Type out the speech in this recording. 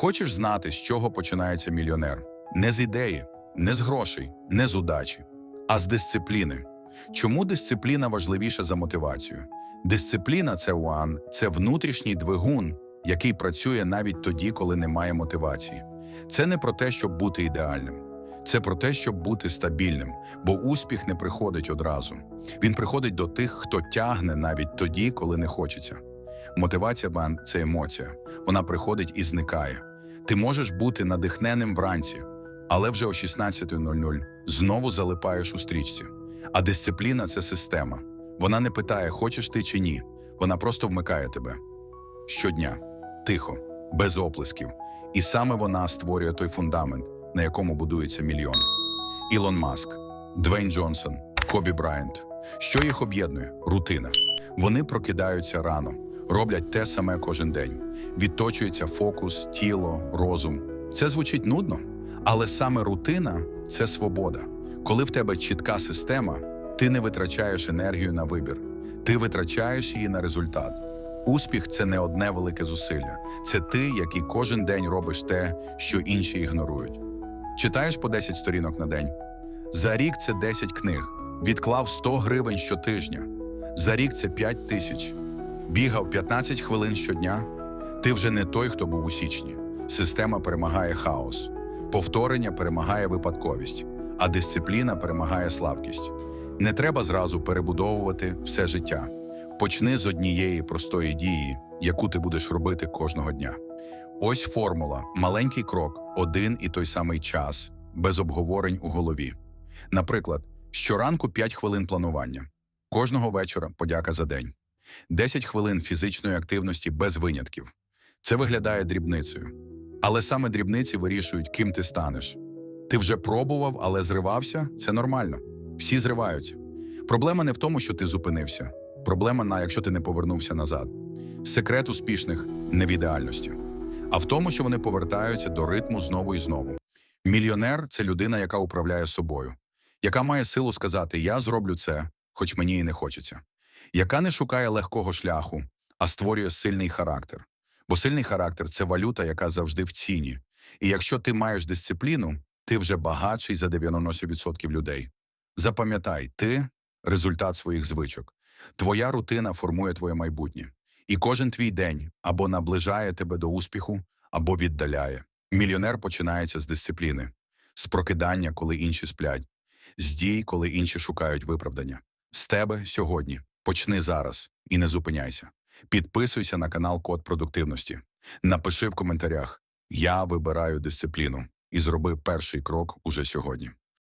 Хочеш знати, з чого починається мільйонер? Не з ідеї, не з грошей, не з удачі, а з дисципліни. Чому дисципліна важливіша за мотивацію? Дисципліна це one, це внутрішній двигун, який працює навіть тоді, коли немає мотивації. Це не про те, щоб бути ідеальним. Це про те, щоб бути стабільним, бо успіх не приходить одразу. Він приходить до тих, хто тягне навіть тоді, коли не хочеться. Мотивація бан це емоція. Вона приходить і зникає. Ти можеш бути надихненим вранці, але вже о 16.00 знову залипаєш у стрічці. А дисципліна це система. Вона не питає, хочеш ти чи ні. Вона просто вмикає тебе. Щодня, тихо, без оплесків. І саме вона створює той фундамент, на якому будується мільйон. Ілон Маск, Двейн Джонсон, Кобі Брайант. Що їх об'єднує? Рутина. Вони прокидаються рано, роблять те саме кожен день. Відточується фокус, тіло, розум. Це звучить нудно, але саме рутина це свобода. Коли в тебе чітка система, ти не витрачаєш енергію на вибір, ти витрачаєш її на результат. Успіх це не одне велике зусилля, це ти, який кожен день робиш те, що інші ігнорують. Читаєш по 10 сторінок на день. За рік це 10 книг. Відклав 100 гривень щотижня. За рік це 5 тисяч. Бігав 15 хвилин щодня. Ти вже не той, хто був у січні. Система перемагає хаос. Повторення перемагає випадковість, а дисципліна перемагає слабкість. Не треба зразу перебудовувати все життя. Почни з однієї простої дії, яку ти будеш робити кожного дня. Ось формула: маленький крок, один і той самий час, без обговорень у голові. Наприклад, щоранку 5 хвилин планування, кожного вечора подяка за день, 10 хвилин фізичної активності без винятків. Це виглядає дрібницею. Але саме дрібниці вирішують, ким ти станеш. Ти вже пробував, але зривався це нормально. Всі зриваються. Проблема не в тому, що ти зупинився. Проблема на якщо ти не повернувся назад. Секрет успішних не в ідеальності, а в тому, що вони повертаються до ритму знову і знову. Мільйонер це людина, яка управляє собою, яка має силу сказати Я зроблю це, хоч мені і не хочеться, яка не шукає легкого шляху, а створює сильний характер. Бо сильний характер це валюта, яка завжди в ціні. І якщо ти маєш дисципліну, ти вже багатший за 90% людей. Запам'ятай, ти результат своїх звичок. Твоя рутина формує твоє майбутнє. І кожен твій день або наближає тебе до успіху, або віддаляє. Мільйонер починається з дисципліни, з прокидання, коли інші сплять, з дій, коли інші шукають виправдання. З тебе сьогодні. Почни зараз і не зупиняйся. Підписуйся на канал Код продуктивності. Напиши в коментарях: Я вибираю дисципліну і зроби перший крок уже сьогодні.